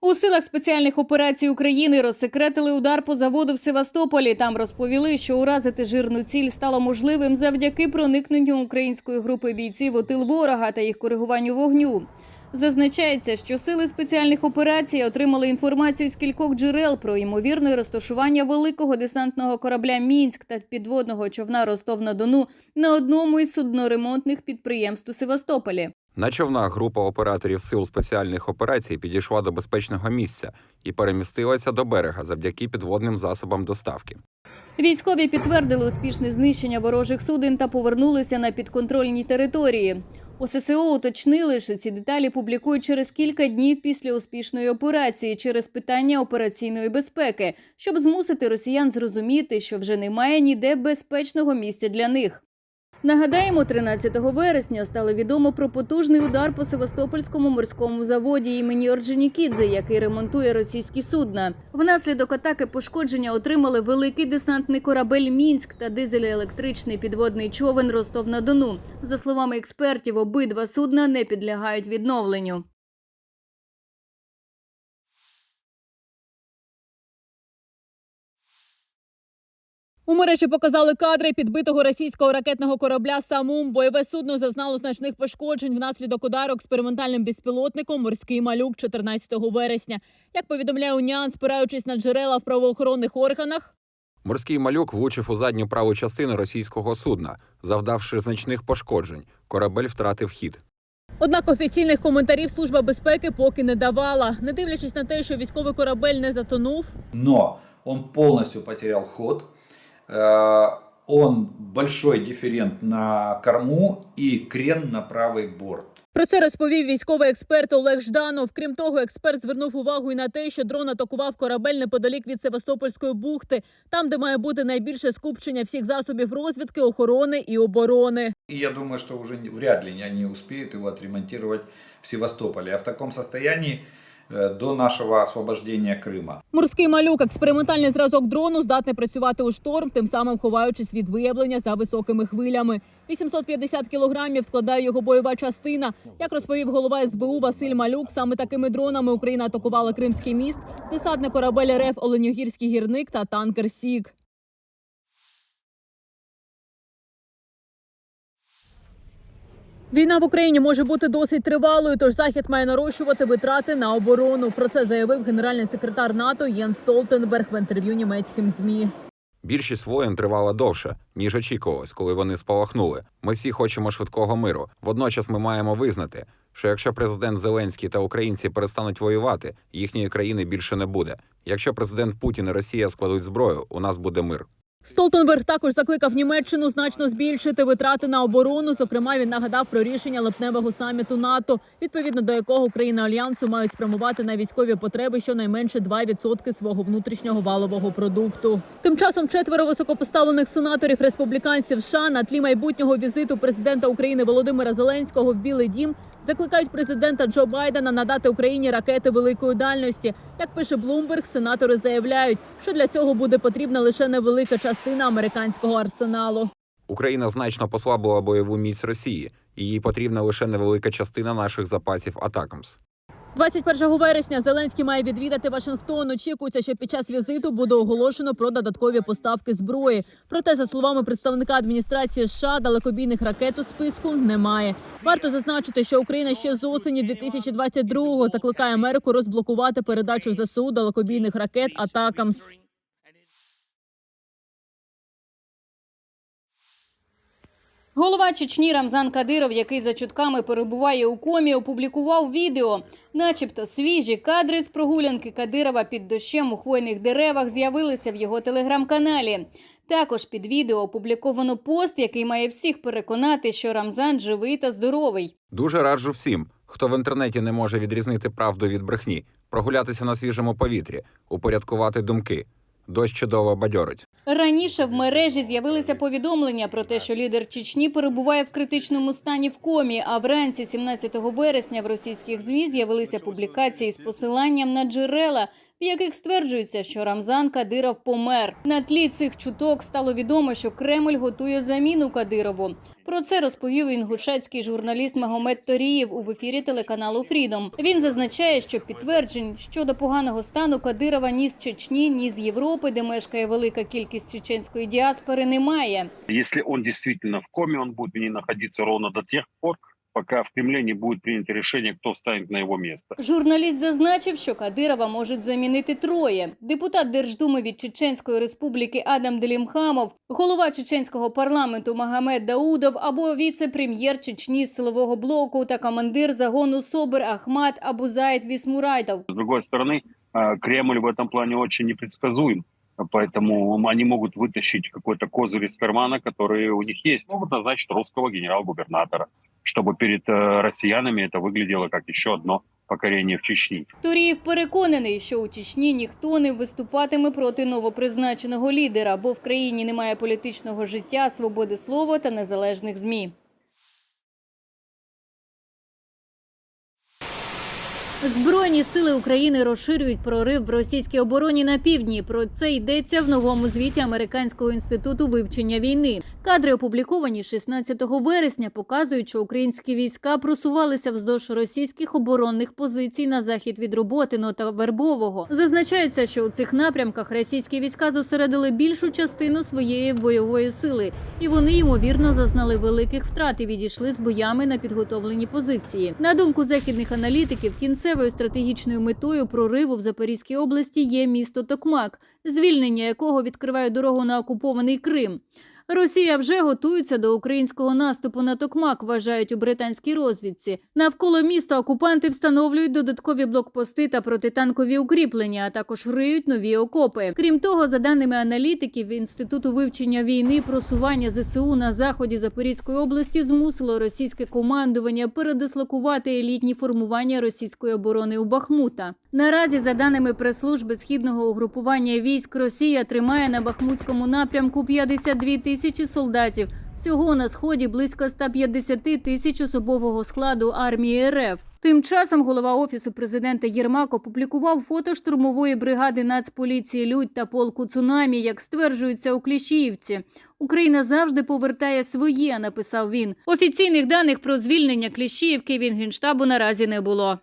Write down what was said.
У силах спеціальних операцій України розсекретили удар по заводу в Севастополі. Там розповіли, що уразити жирну ціль стало можливим завдяки проникненню української групи бійців у тил ворога та їх коригуванню вогню. Зазначається, що сили спеціальних операцій отримали інформацію з кількох джерел про ймовірне розташування великого десантного корабля Мінськ та підводного човна Ростов на Дону на одному із судноремонтних підприємств у Севастополі. На човнах група операторів сил спеціальних операцій підійшла до безпечного місця і перемістилася до берега завдяки підводним засобам доставки. Військові підтвердили успішне знищення ворожих суден та повернулися на підконтрольні території. У ССО уточнили, що ці деталі публікують через кілька днів після успішної операції через питання операційної безпеки, щоб змусити росіян зрозуміти, що вже немає ніде безпечного місця для них. Нагадаємо, 13 вересня стало відомо про потужний удар по Севастопольському морському заводі імені Орджонікідзе, який ремонтує російські судна. Внаслідок атаки пошкодження отримали великий десантний корабель Мінськ та дизель-електричний підводний човен Ростов на Дону. За словами експертів, обидва судна не підлягають відновленню. У мережі показали кадри підбитого російського ракетного корабля Самум. Бойове судно зазнало значних пошкоджень внаслідок удару експериментальним безпілотником Морський малюк 14 вересня. Як повідомляє Уніан, спираючись на джерела в правоохоронних органах, Морський малюк влучив у задню праву частину російського судна, завдавши значних пошкоджень. Корабель втратив хід. Однак офіційних коментарів служба безпеки поки не давала, не дивлячись на те, що військовий корабель не затонув. но он полностью потерял ход. Э, Он большой дифферент на корму и крен на правый борт. Про це розповів військовий експерт Олег Жданов. Крім того, експерт звернув увагу і на те, що дрон атакував корабель неподалік від Севастопольської бухти, там, де має бути найбільше скупчення всіх засобів розвідки, охорони і оборони. И я думаю, что уже не- вряд ли они успеют его отремонтировать в Севастополе. А в таком состоянии э, до нашего освобождения Крыма. Морський малюк, експериментальний зразок дрону, здатний працювати у шторм, тим самим ховаючись від виявлення за високими хвилями. 850 кілограмів складає його бойова частина. Як розповів голова СБУ Василь Малюк, саме такими дронами Україна атакувала Кримський міст, десантний корабель РФ Оленьогірський гірник та танкер Сік. Війна в Україні може бути досить тривалою, тож захід має нарощувати витрати на оборону. Про це заявив генеральний секретар НАТО Єн Столтенберг в інтерв'ю німецьким змі. Більшість воєн тривала довше, ніж очікувалось, коли вони спалахнули. Ми всі хочемо швидкого миру. Водночас ми маємо визнати, що якщо президент Зеленський та українці перестануть воювати, їхньої країни більше не буде. Якщо президент Путін і Росія складуть зброю, у нас буде мир. Столтенберг також закликав Німеччину значно збільшити витрати на оборону. Зокрема, він нагадав про рішення липневого саміту НАТО, відповідно до якого країни альянсу мають спрямувати на військові потреби щонайменше 2% свого внутрішнього валового продукту. Тим часом четверо високопоставлених сенаторів республіканців США на тлі майбутнього візиту президента України Володимира Зеленського в Білий Дім закликають президента Джо Байдена надати Україні ракети великої дальності. Як пише Блумберг, сенатори заявляють, що для цього буде потрібна лише невелика частина американського арсеналу. Україна значно послабила бойову міць Росії, їй потрібна лише невелика частина наших запасів Атакамс. 21 вересня Зеленський має відвідати Вашингтон. Очікується, що під час візиту буде оголошено про додаткові поставки зброї. Проте, за словами представника адміністрації США, далекобійних ракет у списку немає. Варто зазначити, що Україна ще з осені 2022-го закликає Америку розблокувати передачу ЗСУ далекобійних ракет Атакамс. Голова Чечні Рамзан Кадиров, який за чутками перебуває у комі, опублікував відео. Начебто свіжі кадри з прогулянки Кадирова під дощем у хвойних деревах з'явилися в його телеграм-каналі. Також під відео опубліковано пост, який має всіх переконати, що Рамзан живий та здоровий. Дуже раджу всім, хто в інтернеті не може відрізнити правду від брехні, прогулятися на свіжому повітрі, упорядкувати думки. Дощ чудово бадьорить. Раніше в мережі з'явилися повідомлення про те, що лідер Чечні перебуває в критичному стані в комі. А вранці 17 вересня в російських змі з'явилися публікації з посиланням на джерела в яких стверджується, що Рамзан Кадиров помер. На тлі цих чуток стало відомо, що Кремль готує заміну Кадирову. Про це розповів інгушецький журналіст Магомед Торієв у ефірі телеканалу Фрідом. Він зазначає, що підтверджень щодо поганого стану Кадирова ні з Чечні, ні з Європи, де мешкає велика кількість чеченської діаспори, немає. Если он действительно в коме, он будет в ней ровно до тех пор, пока в Кремле не будет принято решение, кто станет на его место. Журналіст зазначив, що Кадирова можуть замінити троє: депутат Держдуми від Чеченської республіки Адам Делімхамов, голова чеченського парламенту Магомед Даудов або віце-прем'єр Чечні з силового блоку та командир загону Собер Ахмат Абузаїд Вісмурайтов. С другой стороны, э, Кремль в этом плане очень непредсказуем. Поэтому они могут вытащить какой-то козырь из кармана, который у них есть. Могут назначить русского генерал-губернатора, чтобы перед э, россиянами это выглядело как еще одно покорение в Чечне. Торієв переконаний, що у Чечні ніхто не виступатиме проти новопризначеного лідера, бо в країні немає політичного життя, свободи слова та незалежних змі. Збройні сили України розширюють прорив в російській обороні на півдні. Про це йдеться в новому звіті Американського інституту вивчення війни. Кадри опубліковані 16 вересня, показують, що українські війська просувалися вздовж російських оборонних позицій на захід від Роботино та Вербового. Зазначається, що у цих напрямках російські війська зосередили більшу частину своєї бойової сили, і вони ймовірно зазнали великих втрат і відійшли з боями на підготовлені позиції. На думку західних аналітиків, кінцевою стратегічною метою прориву в Запорізькій області є місто Токмак, звільнення якого відкриває дорогу на окупований Крим. Росія вже готується до українського наступу на Токмак, вважають у британській розвідці. Навколо міста окупанти встановлюють додаткові блокпости та протитанкові укріплення, а також риють нові окопи. Крім того, за даними аналітиків інституту вивчення війни, просування ЗСУ на заході Запорізької області змусило російське командування передислокувати елітні формування російської оборони у Бахмута. Наразі, за даними прес-служби східного угрупування військ, Росія тримає на Бахмутському напрямку 52 тисячі солдатів. Всього на сході близько 150 тисяч особового складу армії РФ. Тим часом голова офісу президента Єрмак опублікував фото штурмової бригади Нацполіції Людь та полку Цунамі, як стверджується у Кліщіївці. Україна завжди повертає своє, написав він. Офіційних даних про звільнення Кліщіївки від генштабу наразі не було.